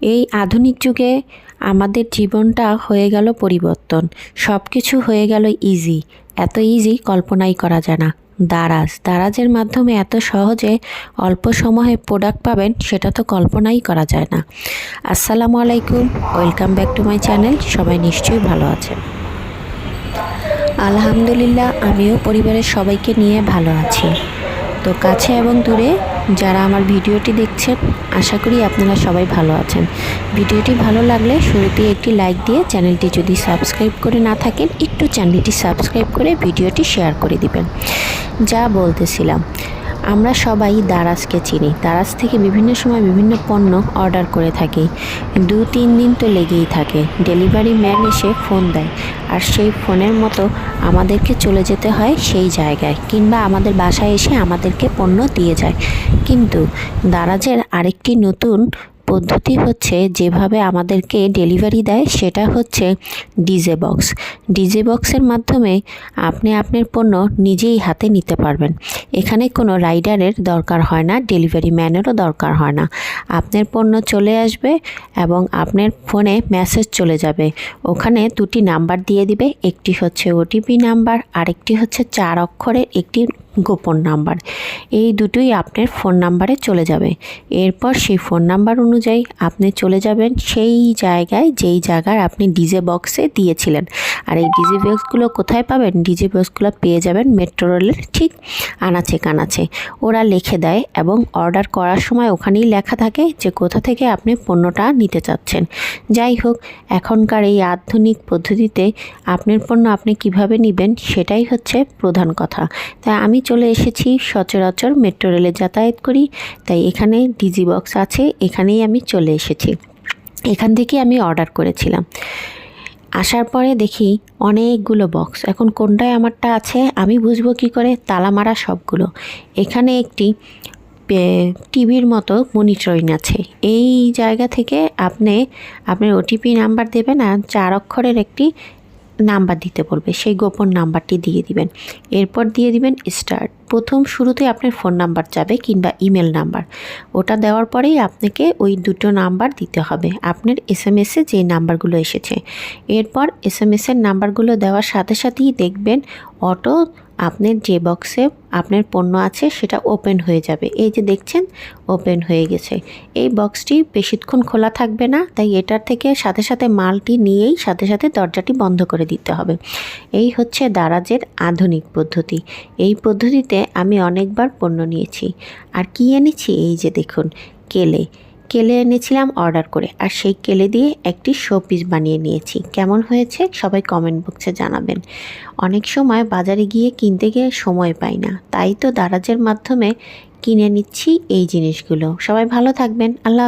এই আধুনিক যুগে আমাদের জীবনটা হয়ে গেল পরিবর্তন। সব কিছু হয়ে গেল ইজি এত ইজি কল্পনাই করা যায় না। দারাজ। দারাজের মাধ্যমে এত সহজে অল্প সময়ে প্রোডাক্ট পাবেন, সেটা তো কল্পনাই করা যায় না। আসসালামু আলাইকুম। Welcome back to my channel সবাই নিশ্চয়ই ভালো আছেন। আলহামদুলিল্লাহ, আমিও পরিবারের সবাইকে নিয়ে ভালো আছি। তো কাছে এবং দূরে যারা আমার ভিডিওটি দেখছেন, আশা করি আপনারা সবাই ভালো আছেন। ভিডিওটি ভালো লাগলে শুরুতেই একটি লাইক দিয়ে চ্যানেলটি যদি সাবস্ক্রাইব করে না থাকেন, একটু চ্যানেলটি সাবস্ক্রাইব করে ভিডিওটি শেয়ার করে দিবেন। যা বলতেছিলাম আমরা সবাই দারাজকে চিনি। দারাজ থেকে বিভিন্ন সময় বিভিন্ন পণ্য অর্ডার করে থাকি। দু, তিন দিন তো লেগেই থাকে। ডেলিভারি ম্যান এসে ফোন দেয়। আর সেই ফোনের মতো আমাদেরকে চলে যেতে হয় সেই জায়গায় কিংবা আমাদের বাসায় এসে আমাদেরকে পণ্য দিয়ে যায়। কিন্তু দারাজের আরেকটি নতুন পদ্ধতি হচ্ছে যেভাবে আমাদেরকে ডেলিভারি দেয়, সেটা হচ্ছে ডিজে বক্স ডিজে বক্সের মাধ্যমে আপনি আপনার পণ্য নিজেই হাতে নিতে পারবেন। এখানে কোনো রাইডারের দরকার হয় না ডেলিভারি ম্যানেরও দরকার হয় না। আপনার পণ্য চলে আসবে এবং আপনার ফোনে মেসেজ চলে যাবে। ওখানে দুটি নাম্বার দিয়ে দিবে, একটি হচ্ছে ওটিপি নাম্বার আরেকটি হচ্ছে চার অক্ষরের একটি গোপন নাম্বার এই দুটোই আপনার ফোন নাম্বারে চলে যাবে। এরপর সেই ফোন নাম্বার অনুযায়ী আপনি চলে যাবেন সেই জায়গায়, যেই জায়গার আপনি ডিজে বক্সে দিয়েছিলেন। আর এই ডিজে বক্সগুলো কোথায় পাবেন? ডিজে বক্সগুলো পেয়ে যাবেন মেট্রো রেলের ঠিক আনাচে কানাচে। ওরা লিখে দেয় এবং অর্ডার করার সময় ওখানেই লেখা থাকে যে কোথা থেকে আপনি পণ্যটা নিতে চাচ্ছেন। যাই হোক, এখনকার এই আধুনিক পদ্ধতিতে আপনার পণ্য আপনি কীভাবে নেবেন সেটাই হচ্ছে প্রধান কথা। তাই আমি চলে এসেছি সচরাচর মেট্রো রেলে যাতায়াত করি, তাই এখানে ডিজি বক্স আছে, এখানেই আমি চলে এসেছি। এখান থেকে আমি অর্ডার করেছিলাম। আসার পরে দেখি অনেকগুলো বক্স এখন কোনটায় আমারটা আছে, আমি বুঝব কি করে? তালা মারা সবগুলো। এখানে একটি টিভির মতো মনিটরিং আছে। এই জায়গা থেকে আপনি, আপনার ওটিপি নাম্বার দেবেন আর চার অক্ষরের একটি নাম্বার দিতে বলবে, সেই গোপন নাম্বারটি দিয়ে দিবেন। এরপর দিয়ে দিবেন স্টার্ট প্রথম শুরুতে আপনার ফোন নাম্বার যাবে কিংবা ইমেল নাম্বার ওটা দেওয়ার পরেই আপনাকে ওই দুটো নাম্বার দিতে হবে। আপনার এস এম এসে যে নাম্বারগুলো এসেছে। এরপর এস এম এসের নাম্বারগুলো দেওয়ার সাথে সাথেই দেখবেন অটো আপনার যে বক্সে আপনার পণ্য আছে, সেটা ওপেন হয়ে যাবে। এই যে দেখছেন ওপেন হয়ে গেছে। এই বক্সটি বেশিক্ষণ খোলা থাকবে না, তাই এটার থেকে সাথে সাথে মালটি নিয়েই সাথে সাথে দরজাটি বন্ধ করে দিতে হবে। এই হচ্ছে দারাজের আধুনিক পদ্ধতি। এই পদ্ধতিতে আমি অনেকবার পণ্য নিয়েছি। আর কি এনেছি? এই যে দেখুন, কেলে। কেলে এনেছিলাম অর্ডার করে, আর সেই কেলে দিয়ে একটি শো পিস বানিয়ে নিয়েছি। কেমন হয়েছে? সবাই কমেন্ট বক্সে জানাবেন। অনেক সময় বাজারে গিয়ে কিনতে গিয়ে সময় পাই না। তাই তো দারাজের মাধ্যমে কিনে নিচ্ছি এই জিনিসগুলো। সবাই ভালো থাকবেন। আল্লাহ